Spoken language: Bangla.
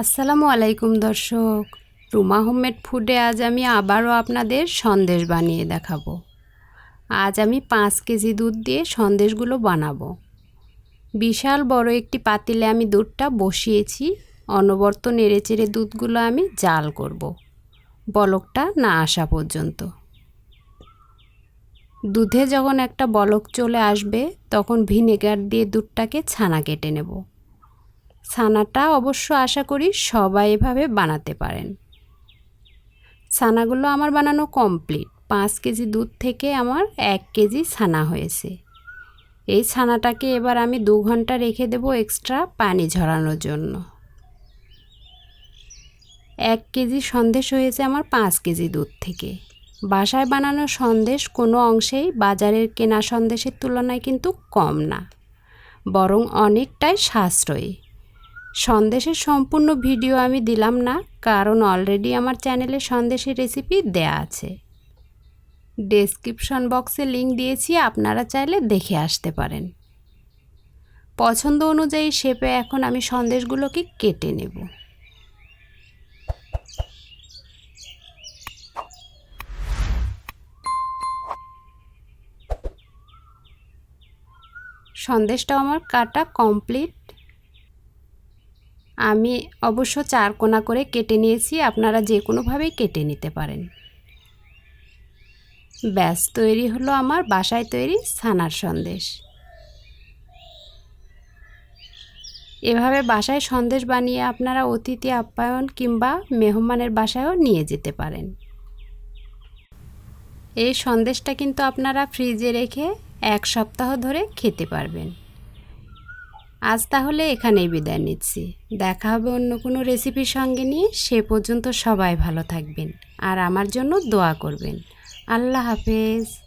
আসসালামু আলাইকুম দর্শক। রুমা হোমমেড ফুডে আজ আমি আবারও আপনাদের সন্দেশ বানিয়ে দেখাবো। আজ আমি পাঁচ কেজি দুধ দিয়ে সন্দেশগুলো বানাবো। বিশাল বড় একটি পাতিলে আমি দুধটা বসিয়েছি। অনবর্ত নেড়েচেড়ে দুধগুলো আমি জাল করব। বলকটা না আসা পর্যন্ত। দুধে যখন একটা বলক চলে আসবে, তখন ভিনেগার দিয়ে দুধটাকে ছানা কেটে নেব। ছানাটা অবশ্য আশা করি সবাই এভাবে বানাতে পারেন। ছানাগুলো আমার বানানো কমপ্লিট। পাঁচ কেজি দুধ থেকে আমার এক কেজি ছানা হয়েছে। এই ছানাটাকে এবার আমি দু ঘণ্টা রেখে দেব এক্সট্রা পানি ঝরানোর জন্য। এক কেজি সন্দেশ হয়েছে আমার পাঁচ কেজি দুধ থেকে। বাসায় বানানো সন্দেশ কোনো অংশেই বাজারের কেনা সন্দেশের তুলনায় কিন্তু কম না, বরং অনেকটাই সাশ্রয়ী। সন্দেশের সম্পূর্ণ ভিডিও আমি দিলাম না, কারণ অলরেডি আমার চ্যানেলে সন্দেশের রেসিপি দেয়া আছে। ডেসক্রিপশন বক্সে লিংক দিয়েছি, আপনারা চাইলে দেখে আসতে পারেন। পছন্দ অনুযায়ী শেপে এখন আমি সন্দেশগুলোকে কেটে নেব। সন্দেশটাও আমার কাটা কমপ্লিট আমি অবশ্য চার কোনা করে কেটে নিয়েছি, আপনারা যে কোনোভাবেই কেটে নিতে পারেন। ব্যাস, তৈরি হলো আমার বাসায় তৈরি ছানার সন্দেশ। এভাবে বাসায় সন্দেশ বানিয়ে আপনারা অতিথি, আপ্যায়ন কিংবা মেহমানের বাসায়ও নিয়ে যেতে পারেন। এই সন্দেশটা কিন্তু আপনারা ফ্রিজে রেখে এক সপ্তাহ ধরে খেতে পারবেন। আজ তাহলে এখানেই বিদায় নিচ্ছি। দেখা হবে অন্য কোনো রেসিপির সঙ্গে নিয়ে। সে পর্যন্ত সবাই ভালো থাকবেন। আর আমার জন্য দোয়া করবেন। আল্লাহ হাফেজ।